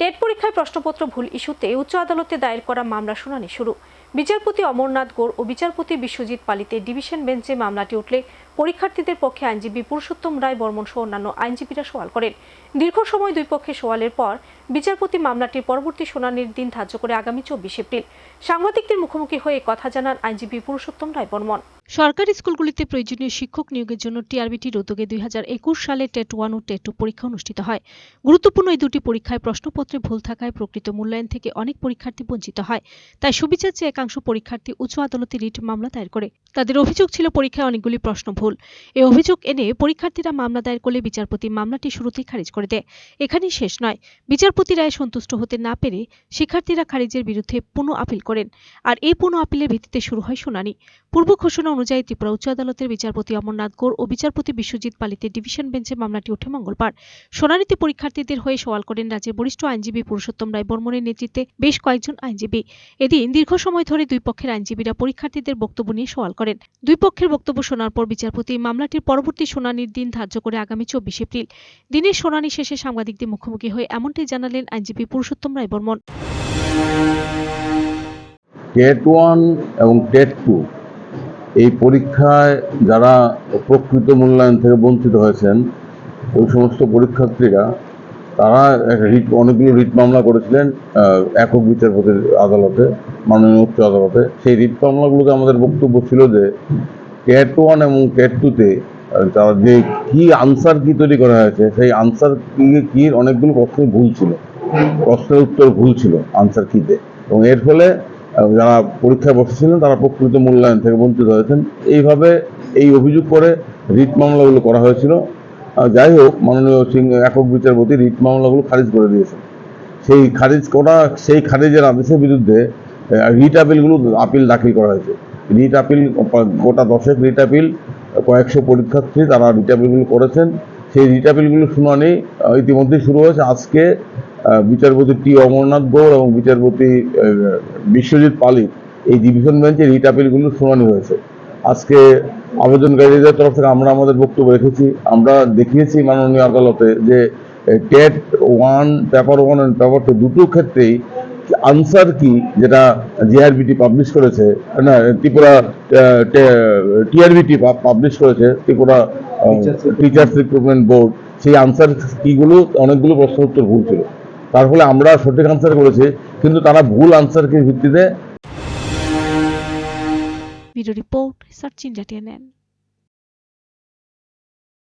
TET পরীক্ষায় প্রশ্নপত্র ভুল ইস্যুতে উচ্চ আদালতে দায়ের করা মামলা শুনানি শুরু। বিচারপতি অমরনাথ গোর ও বিচারপতি বিশ্বজিৎ পালিতে ডিভিশন বেঞ্চে মামলাটি উঠলে পরীক্ষার্থীদের পক্ষে আইনজীবী পুরুষোত্তম রায় বর্মন সহ অন্যান্য আইনজীবীরা সওয়াল করেন। দীর্ঘ সময় দুই পক্ষে সওয়ালের পর বিচারপতি মামলাটির পরবর্তী শুনানির দিন ধার্য করে আগামী চব্বিশ এপ্রিল। সাংবাদিকদের মুখোমুখি হয়ে কথা জানান আইনজীবী পুরুষোত্তম রায় বর্মন সরকারি স্কুলগুলিতে প্রয়োজনীয় শিক্ষক নিয়োগের জন্য টিআরবিটির উদ্যোগে দুই হাজার একুশ সালে টেট ওয়ান ও টেট টু পরীক্ষা অনুষ্ঠিত হয়। গুরুত্বপূর্ণ এই দুটি পরীক্ষায় প্রশ্নপত্রে ভুল থাকায় প্রকৃত মূল্যায়ন থেকে অনেক পরীক্ষার্থী বঞ্চিত হয়। তাই সুবিচার চেয়ে একাংশ পরীক্ষার্থী উচ্চ আদালতে রিট মামলা দায়ের করে। তাদের অভিযোগ ছিল পরীক্ষায় অনেকগুলি প্রশ্ন ভুল। এই অভিযোগ এনে পরীক্ষার্থীরা মামলা দায়ের করলে বিচারপতি মামলাটি শুরুতেই খারিজ করে দেয়। এখানেই শেষ নয়। বিচারপতি রায়ে সন্তুষ্ট হতে না পেরে শিক্ষার্থীরা খারিজের বিরুদ্ধে পুনঃ আপিল করেন। আর এই পুনঃ আপিলের ভিত্তিতে শুরু হয় শুনানি। পূর্ব ঘোষণা অনুযায়ী ত্রিপুরা উচ্চ আদালতের বিচারপতি অমরনাথ গোর ও বিচারপতি বিশ্বজিৎ পালিতে ডিভিশন বেঞ্চে মামলাটি ওঠে মঙ্গলবার। শুনানিতে পরীক্ষার্থীদের হয়ে সওয়াল করেন রাজ্যের বরিষ্ঠ আইনজীবী পুরুষোত্তম রায় বর্মনের নেতৃত্বে বেশ কয়েকজন আইনজীবী। এদিন দীর্ঘ সময় ধরে দুই পক্ষের আইনজীবীরা পরীক্ষার্থীদের বক্তব্য নিয়ে সওয়াল করেন। দুই পক্ষের বক্তব্য শোনার পর বিচারপতি মামলাটির পরবর্তী শুনানির দিন ধার্য করে আগামী চব্বিশ এপ্রিল। দিনের শুনানি শেষে সাংবাদিকদের মুখোমুখি হয়ে এমনটাই জানালেন আইনজীবী পুরুষোত্তম রায় বর্মন। টেট ওয়ান এবং টু এই পরীক্ষায় যারা প্রকৃত মূল্যায়ন থেকে বঞ্চিত হয়েছেন, ওই সমস্ত পরীক্ষার্থীরা, তারা রিট, অনেকগুলো রিট মামলা করেছিলেন একক বিচারপতির আদালতে। মাননীয় উচ্চ আদালতে, সেই রিট মামলাগুলোতে আমাদের বক্তব্য ছিল যে টেট ওয়ান এবং টেট টুতে তারা যে কি আনসার কি তৈরি করা হয়েছে, সেই আনসার কি কি অনেকগুলো প্রশ্ন ভুল ছিল। প্রশ্নের উত্তর ভুল ছিল আনসার কিতে এবং এর ফলে যারা পরীক্ষায় বসেছিলেন, তারা প্রকৃত মূল্যায়ন থেকে বঞ্চিত হয়েছেন। এইভাবে এই অভিযোগ করে রিট মামলাগুলো করা হয়েছিল। যাই হোক, মাননীয় সিং, একক বিচারপতি রিট মামলাগুলো খারিজ করে দিয়েছেন। সেই খারিজ করা, সেই খারিজের আদেশের বিরুদ্ধে রিট আপিলগুলো আপিল দাখিল করা হয়েছে। রিট আপিল গোটা দশেক রিট আপিল কয়েকশো পরীক্ষার্থী তারা রিট আপিলগুলো করেছেন। সেই রিট আপিলগুলো শুনানি আহ, ইতিমধ্যেই শুরু হয়েছে। আজকে বিচারপতি টি অমরনাথ গৌড় এবং বিচারপতি বিশ্বজিৎ পালিত এই ডিভিশন বেঞ্চে রিট আপিলগুলো শুনানি হয়েছে। আজকে আবেদনকারীদের তরফ থেকে আমরা আমাদের বক্তব্য রেখেছি। আমরা দেখিয়েছি মাননীয় আদালতে যে TET one paper one and paper two দুটো ক্ষেত্রেই আনসার কি যেটা জিআরবিটি পাবলিশ করেছে না ত্রিপুরা টিআরবিটি পাবলিশ করেছে ত্রিপুরা টিচার্স রিক্রুটমেন্ট বোর্ড সেই আনসার কিগুলো অনেকগুলো প্রশ্ন উত্তর ভুল ছিল। তার ফলে আমরা সঠিক আনসার করেছি কিন্তু তারা ভুল আনসারকে ভিত্তিতে video report search India TNN